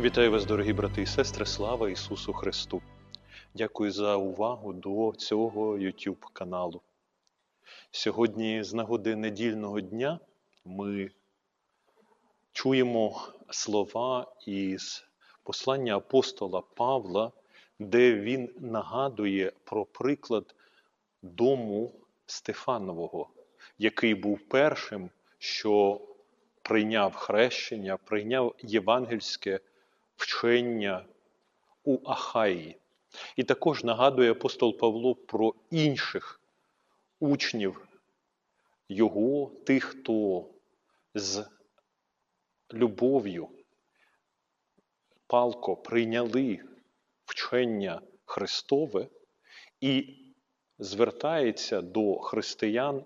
Вітаю вас, дорогі брати і сестри, слава Ісусу Христу! Дякую за увагу до цього YouTube каналу. Сьогодні, з нагоди недільного дня, ми чуємо слова із послання апостола Павла, де він нагадує про приклад дому Стефанового, який був першим, що прийняв хрещення, прийняв євангельське вчення у Ахаї. І також нагадує апостол Павло про інших учнів його, тих, хто з любов'ю палко прийняли вчення Христове і звертається до християн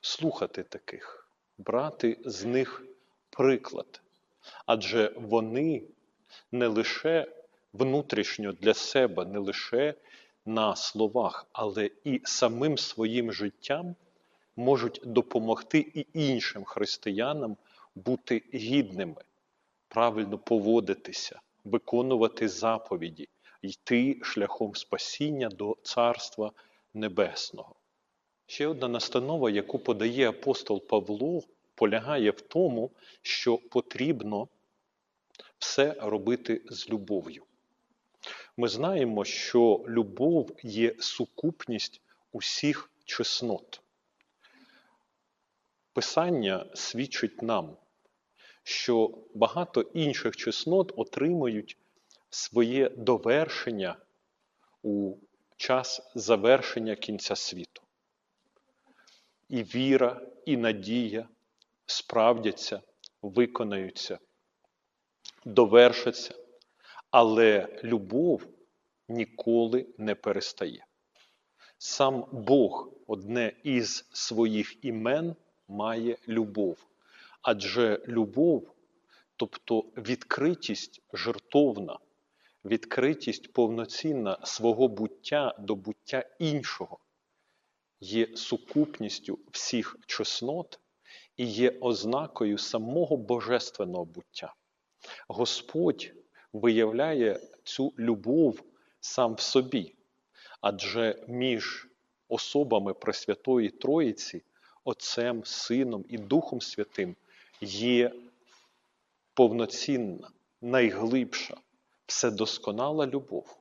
слухати таких, брати з них приклад. Адже вони не лише внутрішньо для себе, не лише на словах, але і самим своїм життям можуть допомогти і іншим християнам бути гідними, правильно поводитися, виконувати заповіді, йти шляхом спасіння до Царства Небесного. Ще одна настанова, яку подає апостол Павло, полягає в тому, що потрібно все робити з любов'ю. Ми знаємо, що любов є сукупність усіх чеснот. Писання свідчить нам, що багато інших чеснот отримують своє довершення у час завершення кінця світу. І віра, і надія справдяться, виконаються, довершаться, але любов ніколи не перестає. Сам Бог одне із своїх імен має любов, адже любов, тобто відкритість жертовна, відкритість повноцінна свого буття до буття іншого, є сукупністю всіх чеснот і є ознакою самого божественного буття. Господь виявляє цю любов сам в собі, адже між особами Пресвятої Троїці, Отцем, Сином і Духом Святим є повноцінна, найглибша, вседосконала любов.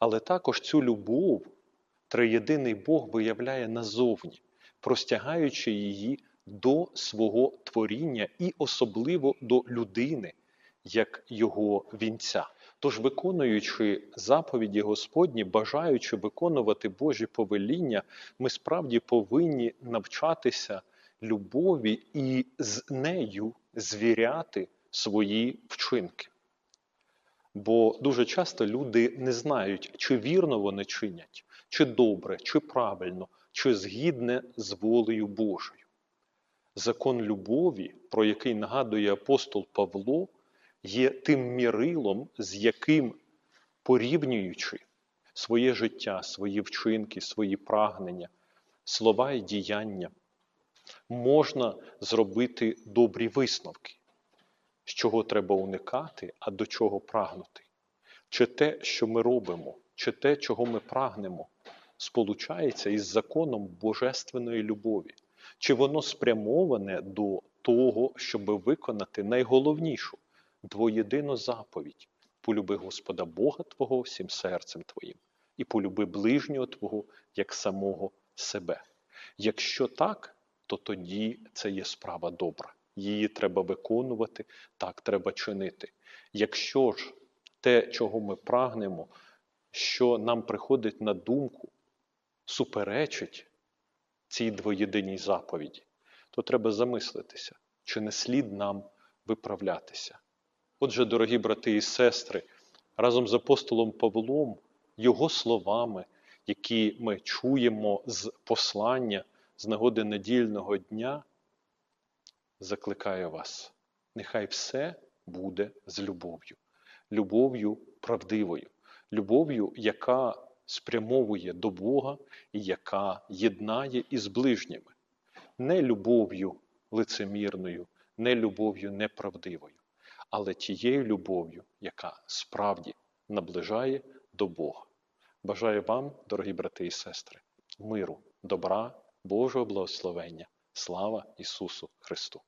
Але також цю любов триєдиний Бог виявляє назовні, простягаючи її до свого творіння і особливо до людини, як його вінця. Тож, виконуючи заповіді Господні, бажаючи виконувати Божі повеління, ми справді повинні навчатися любові і з нею звіряти свої вчинки. Бо дуже часто люди не знають, чи вірно вони чинять, чи добре, чи правильно, чи згідне з волею Божою. Закон любові, про який нагадує апостол Павло, є тим мірилом, з яким, порівнюючи своє життя, свої вчинки, свої прагнення, слова і діяння, можна зробити добрі висновки, з чого треба уникати, а до чого прагнути. Чи те, що ми робимо, чи те, чого ми прагнемо, сполучається із законом божественної любові, чи воно спрямоване до того, щоб виконати найголовнішу двоєдину заповідь полюби Господа Бога Твого всім серцем Твоїм, і полюби ближнього Твого як самого себе. Якщо так, то тоді це є справа добра. Її треба виконувати, так треба чинити. Якщо ж те, чого ми прагнемо, що нам приходить на думку, суперечить цій двоєдиній заповіді, то треба замислитися, чи не слід нам виправлятися. Отже, дорогі брати і сестри, разом з апостолом Павлом, його словами, які ми чуємо з послання з нагоди недільного дня, закликаю вас, нехай все буде з любов'ю, любов'ю правдивою, любов'ю, яка спрямовує до Бога і яка єднає із ближніми, не любов'ю лицемірною, не любов'ю неправдивою але тією любов'ю, яка справді наближає до Бога. Бажаю вам, дорогі брати і сестри, миру, добра, Божого благословення. Слава Ісусу Христу!